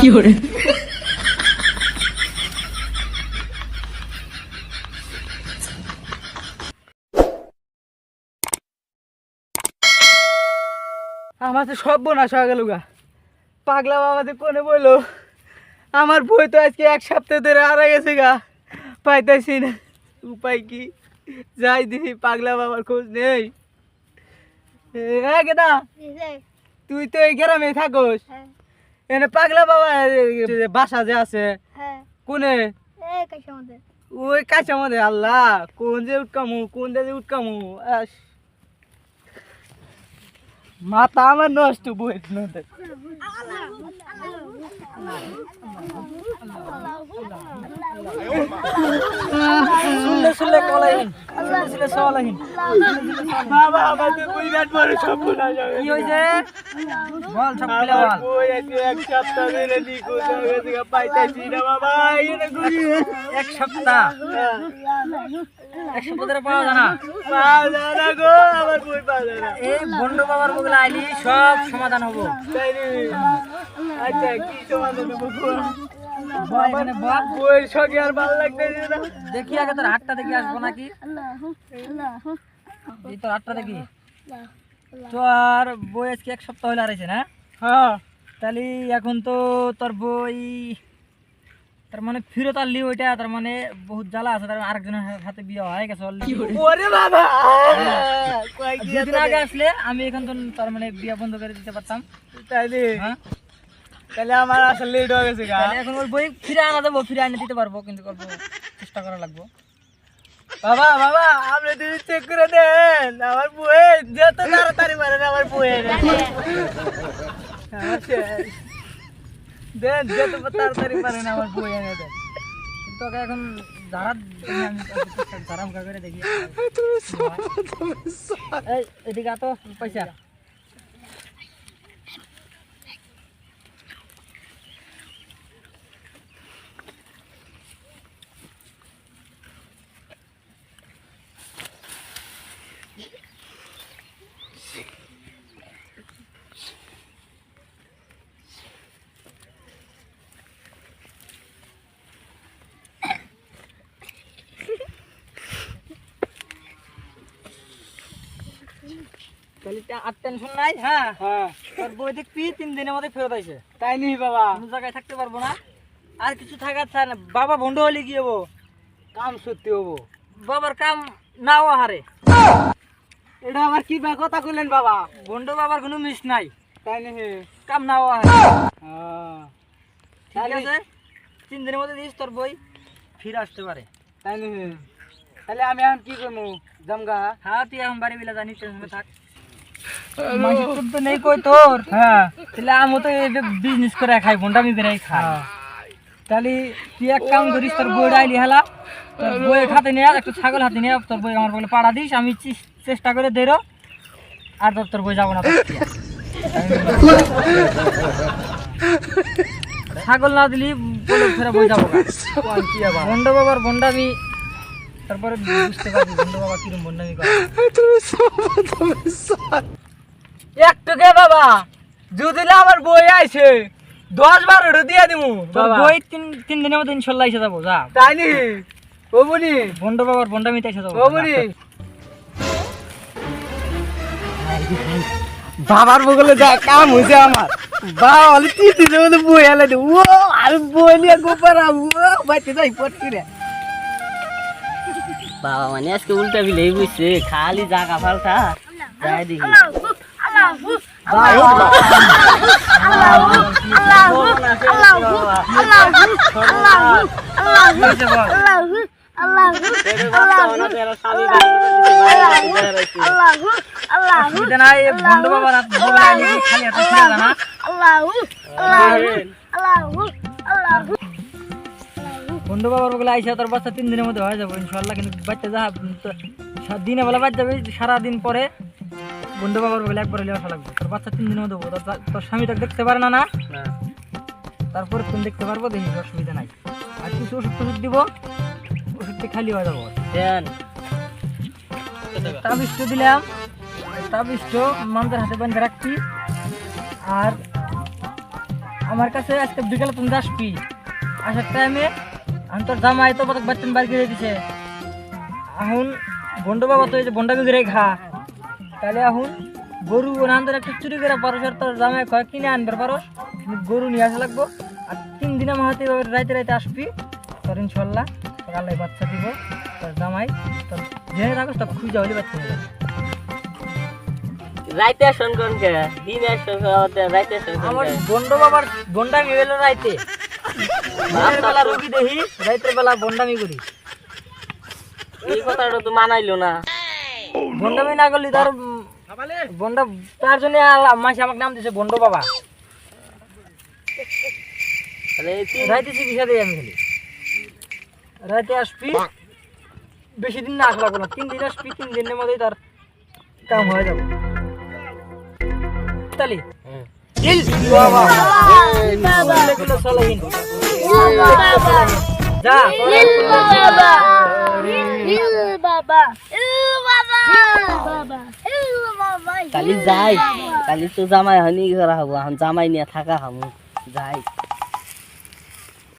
আমার তো সব বোনাস হয়ে গেল গা। পাগলা বাবাতে কোনে বলল? আমার বই তো আজকে এক সপ্তাহ ধরে হারা গেছে গা। পাইতেছি না। উপায় কি? যাই দিই পাগলা বাবার খোঁজ নেই। হ্যাঁ তুই তো এই গ্রামে থাকোস। হ্যাঁ। এনে পাগলা বাবা বাসা যে আছে হ্যাঁ। কোনে? ওই কাছে আমাদের আল্লাহ কোন যে উঠকামু কোন যে উঠকামু আস। মাথা আমার নষ্ট বই শুনলে শুনলে কলাইন হবে এক সপ্তাহ ধরে নিখোঁজ হয়ে গেছে গা, পাইতাছি না বাবা এনে ঘুরি এক সপ্তাহ এক সপ্তাহ পাওয়া যায় না পাওয়া যায় না গো আমার বই পাওয়া যায় না এই বন্ড বাবার বগলে আইলি সব সমাধান হব। আচ্ছা কি সমাধান দেবো দেখি আগে তোর হাতটা দেখি আসব নাকি? এই তোর হাতটা দেখি। তোর বই আজকে এক সপ্তাহ হলে হারাইছে না? হ্যাঁ। তাহলে এখন তো তোর বই তার মানে ফিরত আনলি ওইটা তার মানে বহুত জ্বালা আছে তার মানে আরেকজনের হাতে বিয়ে হয়ে গেছে already। ওরে বাবা! দুদিন আগে আসলে আমি এখন তো তার মানে বিয়ে বন্ধ করে দিতে পারতাম। তাই হ্যাঁ। তাহলে আমার আসলে লেট হয়ে গেছে গা। তাহলে এখন ওই বই ফিরে আনা দেবো ফিরে আনে দিতে পারব কিন্তু করব চেষ্টা করা লাগবো। বাবা বাবা আপনি তুমি চেক করে দেন। আমার বই যত তাড়াতাড়ি পারেন আমার বই। দেন যত তাড়াতাড়ি পারেন আমার বই এনে দেন। কিন্তু এখন মুখা করে দেখি। এই এদিকে আতো পয়সা। তাহলে আর টেনশন নাই হ্যাঁ? হ্যাঁ। তোর বই দেখবি তিন দিনের মধ্যে ফেরত আইছে। তাই নি বাবা? কোনো জায়গায় থাকতে পারব না। আর কিছু থাকার চায় না। বাবা ভন্ড হলে কি হব? কাম সত্যি হব। বাবার কাম নাও হারে এটা আমার কি বা কথা কইলেন বাবা? ভন্ড বাবার কোনো মিস নাই। তাই নি কাম নাও হারে হ্যাঁ। ঠিক আছে? তিন দিনের মধ্যে দিস তোর বই ফিরে আসতে পারে। তাই নি তাহলে আমি এখন কি করব জমগা হ্যাঁ তুই এখন বাড়ি বিলা জানিস টেনশনে থাক। মাসে নেই কই তোর? হ্যাঁ। তাহলে আমি তো বিজনেস করে খাই ভন্ডামি করে খাই তাহলে তুই এক কাম করিস তোর বই ডাইলি হেলা তোর বইয়ের হাতে নিয়ে একটু ছাগল হাতে নিয়ে তোর বই আমার বলে পাড়া দিস আমি চেষ্টা করে দেরো আর তোর তোর বই যাব না। ছাগল না দিলি বলে ফেরা বই যাব না। বন্ড বাবার বন্ডামি তারপরে বুঝতে পারবি বন্ড বাবা কিরম বন্ডামি করে। একটু কে বাবা যদি আমার বই আইছে দশ বারোটা দিয়ে দিমু তোর বই তিন তিন দিনের মধ্যে ইনশাল্লাহ এসে যাব যা। তাই নি? ও বুনি। বন্ড বাবার বন্ডামিতে এসে যাব ও বাবার বগলে যা কাম হয়েছে আমার। বাবা বলে তিন দিনের মধ্যে বই দে। ও আর বই নিয়ে গোপারা ও বাইতে যাই পটকি রে বাবা মানে আজকে উল্টা বিলেই বুঝছে খালি জাগা ফালতা যাই দেখি কি হয়েছে বল বন্ধু বাবার বলে আইসা তোর বাচ্চা তিন দিনের মধ্যে হয়ে যাব ইনশাল্লাহ কিন্তু বাচ্চা যা দিনে বেলা বাচ্চা যাবে সারাদিন পরে বন্ধু বাবার বলে একবার হলে আসা লাগবে। তোর বাচ্চা তিন দিনের মধ্যে হব তোর স্বামী তোকে দেখতে পারে না না। তারপরে তুমি দেখতে পারব দেখি অসুবিধা নাই। আর কিছু ওষুধ টষুধ দিব ওষুধটি খালি হয়ে যাব। তাবিষ্ট দিলাম তাবিষ্ট মানুষের হাতে বান্ধে রাখছি। আর আমার কাছে আজকে বিকালে তুমি আসবি। আসার টাইমে আমি তোর জামাই তো পতক বাচ্চান বাড়ি করে দিছে। এখন বন্ড বাবা তো এই যে বন্ডামি করে খা তাহলে এখন গরু নান্দর একটা চুরি করে পারস আর তোর জামাই কয় কিনে আনবার পারস? গরু নিয়ে আসা লাগবো। আর তিন দিনের মাহাতে রাইতে রাইতে আসবি। তোর ইনশাল্লাহ তোর আল্লাহ বাচ্চা দিব। তোর জামাই তোর জেনে থাকস তোর খুঁজে হলে বাচ্চা হয়ে রাইতে আসন কোন কে দিন আসন রাইতে আসন আমার? বন্ড বাবার বন্ডামি হইল রাইতে। বেলা রুগী দেখি রাইতের বেলা বন্ডামি করি। এই কথাটা তো মানাইলো না। বন্ডামি না করলি তার বন্ডা তার জন্য মাসে আমাকে নাম দিছে বন্ড বাবা। তাহলে এই তিন- রাইতে চিকিৎসা দিই আমি খালি। রাইতে আসবি বেশি দিন না আসলা কোনো তিন দিন আসবি তিন দিনের মধ্যেই তার কাম হয়ে যাবে। তালি হুম। কালি যাই। কালি তো জামাই হানি করা হব। এখন জামাই নিয়ে থাকা হব। যাই।